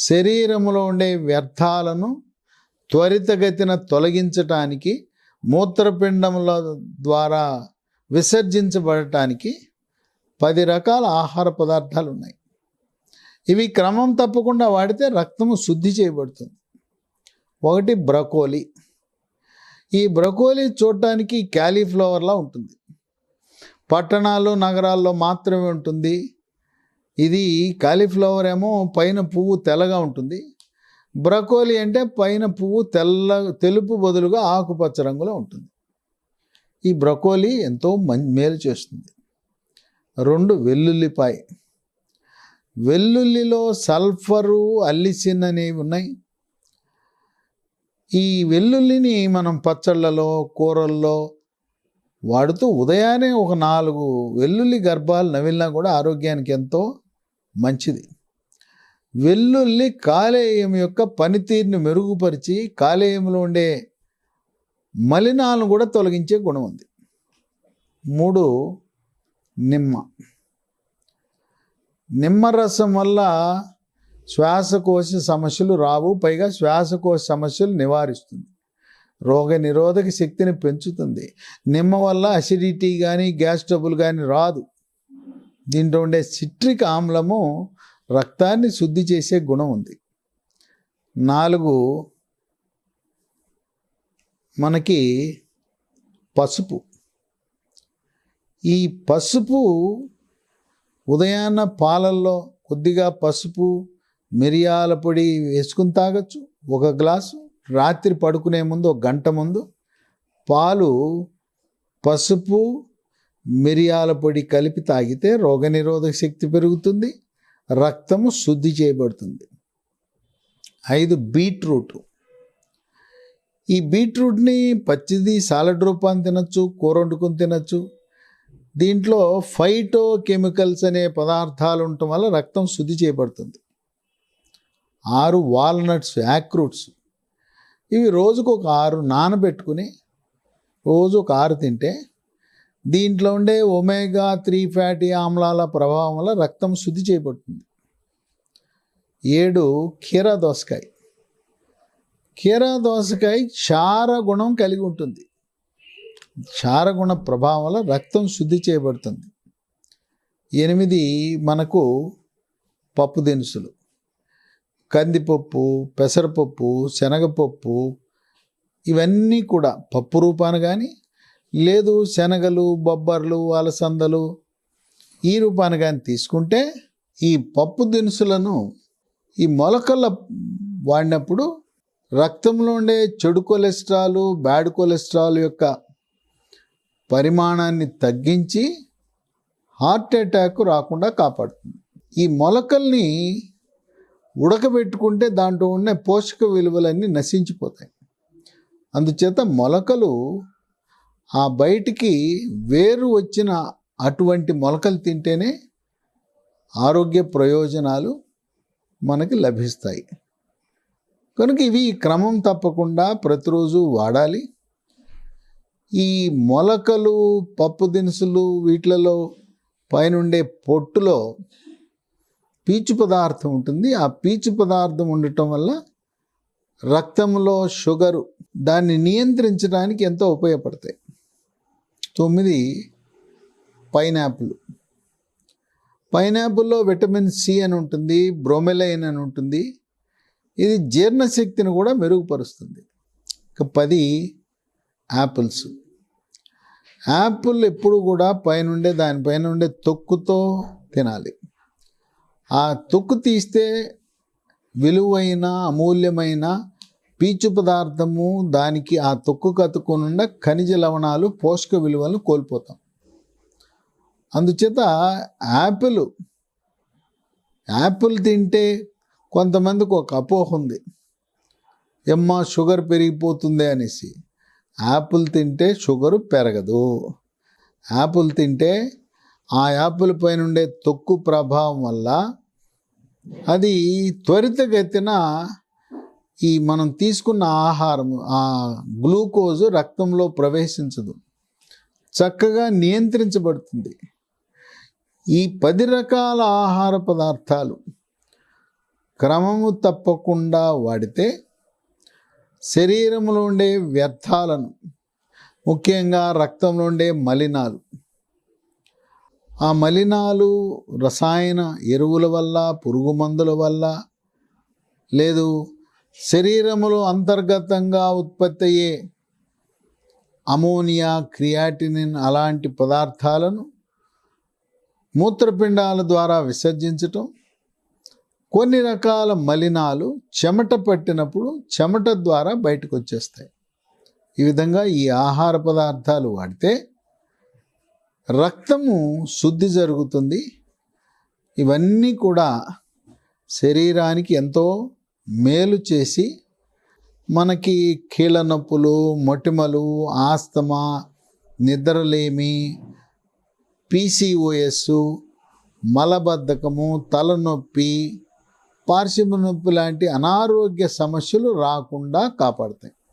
శరీరంలో ఉండే వ్యర్థాలను త్వరితగతిన తొలగించటానికి మూత్రపిండముల ద్వారా విసర్జించబడటానికి పది రకాల ఆహార పదార్థాలు ఉన్నాయి ఇవి క్రమం తప్పకుండా వాడితే రక్తము శుద్ధి చేయబడుతుంది. ఒకటి బ్రకోలీ. ఈ బ్రకోలీ చూడటానికి క్యాలీఫ్లవర్లా ఉంటుంది. పట్టణాలు నగరాల్లో మాత్రమే ఉంటుంది. ఇది కాలీఫ్లవర్ ఏమో పైన పువ్వు తెల్లగా ఉంటుంది. బ్రకోలీ అంటే పైన పువ్వు తెల్ల తెలుపు బదులుగా ఆకుపచ్చ రంగులో ఉంటుంది. ఈ బ్రకోలీ ఎంతో మం మేలు చేస్తుంది. రెండు వెల్లుల్లిపాయ. వెల్లుల్లిలో సల్ఫరు అల్లిసిన్ అనేవి ఉన్నాయి. ఈ వెల్లుల్లిని మనం పచ్చళ్ళలో కూరల్లో వాడుతూ ఉదయాన్నే ఒక నాలుగు వెల్లుల్లి గర్భాలు నవిలినా కూడా ఆరోగ్యానికి ఎంతో మంచిది. వెల్లుల్లి కాలేయం యొక్క పనితీరుని మెరుగుపరిచి కాలేయంలో ఉండే మలినాలను కూడా తొలగించే గుణం ఉంది. మూడు నిమ్మ. నిమ్మరసం వల్ల శ్వాసకోశ సమస్యలు రావు పైగా శ్వాసకోశ సమస్యలు నివారిస్తుంది. రోగ నిరోధక శక్తిని పెంచుతుంది. నిమ్మ వల్ల అసిడిటీ కానీ గ్యాస్ ట్రబుల్ కానీ రాదు. దీంట్లో ఉండే సిట్రిక్ ఆమ్లము రక్తాన్ని శుద్ధి చేసే గుణం ఉంది. నాలుగు మనకి పసుపు. ఈ పసుపు ఉదయాన్న పాలల్లో కొద్దిగా పసుపు మిరియాల పొడి వేసుకుని తాగొచ్చు. ఒక గ్లాసు రాత్రి పడుకునే ముందు ఒక గంట ముందు పాలు పసుపు మిరియాల పొడి కలిపి తాగితే రోగనిరోధక శక్తి పెరుగుతుంది రక్తము శుద్ధి చేయబడుతుంది. ఐదు బీట్రూట్. ఈ బీట్రూట్ని పచ్చిది సాలడ్ రూపాన్ని తినచ్చు కూర వండుకొని తినచ్చు. దీంట్లో ఫైటో కెమికల్స్ అనే పదార్థాలు ఉండటం వల్ల రక్తం శుద్ధి చేయబడుతుంది. ఆరు వాల్నట్స్ యాక్రూట్స్. ఇవి రోజుకు ఒక ఆరు నానబెట్టుకుని రోజు ఒక ఆరు తింటే దీంట్లో ఉండే ఒమేగా త్రీ ఫ్యాటీ ఆమ్లాల ప్రభావం వల్ల రక్తం శుద్ధి చేయబడుతుంది. ఏడు కీరా దోసకాయ కీరా దోసకాయ క్షార గుణం కలిగి ఉంటుంది. క్షారగుణ ప్రభావం వల్ల రక్తం శుద్ధి చేయబడుతుంది. ఎనిమిది మనకు పప్పు దినుసులు. కందిపప్పు పెసరపప్పు శనగపప్పు ఇవన్నీ కూడా పప్పు రూపాన కానీ లేదు శనగలు బొబ్బర్లు అలసందలు ఈ రూపాన్ని కానీ తీసుకుంటే ఈ పప్పు దినుసులను ఈ మొలకల వాడినప్పుడు రక్తంలో ఉండే చెడు కొలెస్ట్రాల్ బ్యాడ్ కొలెస్ట్రాల్ యొక్క పరిమాణాన్ని తగ్గించి హార్ట్ అటాక్ రాకుండా కాపాడుతుంది. ఈ మొలకల్ని ఉడకబెట్టుకుంటే దాంట్లో ఉన్న పోషక విలువలన్నీ నశించిపోతాయి. అందుచేత మొలకలు ఆ బయటికి వేరు వచ్చిన అటువంటి మొలకలు తింటేనే ఆరోగ్య ప్రయోజనాలు మనకి లభిస్తాయి. కనుక ఇవి క్రమం తప్పకుండా ప్రతిరోజు వాడాలి. ఈ మొలకలు పప్పు దినుసులు వీటిలలో పైనుండే పొట్టులో పీచు పదార్థం ఉంటుంది. ఆ పీచు పదార్థం ఉండటం వల్ల రక్తంలో షుగరు దాన్ని నియంత్రించడానికి ఎంతో ఉపయోగపడతాయి. తొమ్మిది పైనాపిల్. పైనాపిల్లో విటమిన్ సి అని ఉంటుంది బ్రోమెలైన్ అని ఉంటుంది. ఇది జీర్ణశక్తిని కూడా మెరుగుపరుస్తుంది. ఇక పది యాపిల్స్ యాపిల్ ఎప్పుడు కూడా పైనుండే దానిపైన ఉండే తొక్కుతో తినాలి. ఆ తొక్కు తీస్తే విలువైన అమూల్యమైన పీచు పదార్థము దానికి ఆ తొక్కు కతుకునున్న ఖనిజ లవణాలు పోషక విలువలను కోల్పోతాం. అందుచేత యాపిల్ యాపిల్ తింటే కొంతమందికి ఒక అపోహ ఉంది. ఎమ్మ షుగర్ పెరిగిపోతుంది అనేసి. యాపిల్ తింటే షుగరు పెరగదు. యాపిల్ తింటే ఆ యాపిల్ పైన ఉండే తొక్కు ప్రభావం వల్ల అది త్వరితగతిన ఈ మనం తీసుకున్న ఆహారం ఆ గ్లూకోజ్ రక్తంలో ప్రవేశించదు. చక్కగా నియంత్రించబడుతుంది. ఈ పది రకాల ఆహార పదార్థాలు క్రమము తప్పకుండా వాడితే శరీరంలో ఉండే వ్యర్థాలను ముఖ్యంగా రక్తంలో ఉండే మలినాలు ఆ మలినాలు రసాయన ఎరువుల వల్ల పురుగు మందుల వల్ల లేదు శరీరములో అంతర్గతంగా ఉత్పత్తి అయ్యే అమోనియా క్రియాటినిన్ అలాంటి పదార్థాలను మూత్రపిండాల ద్వారా విసర్జించటం కొన్ని రకాల మలినాలు చెమట పట్టినప్పుడు చెమట ద్వారా బయటకు వచ్చేస్తాయి ఈ విధంగా ఈ ఆహార పదార్థాలు వాడితే రక్తము శుద్ధి జరుగుతుంది. ఇవన్నీ కూడా శరీరానికి ఎంతో మేలు చేసి మనకి కీళ్ళ నొప్పులు మొటిమలు ఆస్తమా నిద్రలేమి పీసీఓఎస్ మలబద్ధకము తలనొప్పి పార్శ్వ నొప్పి లాంటి అనారోగ్య సమస్యలు రాకుండా కాపాడతాయి.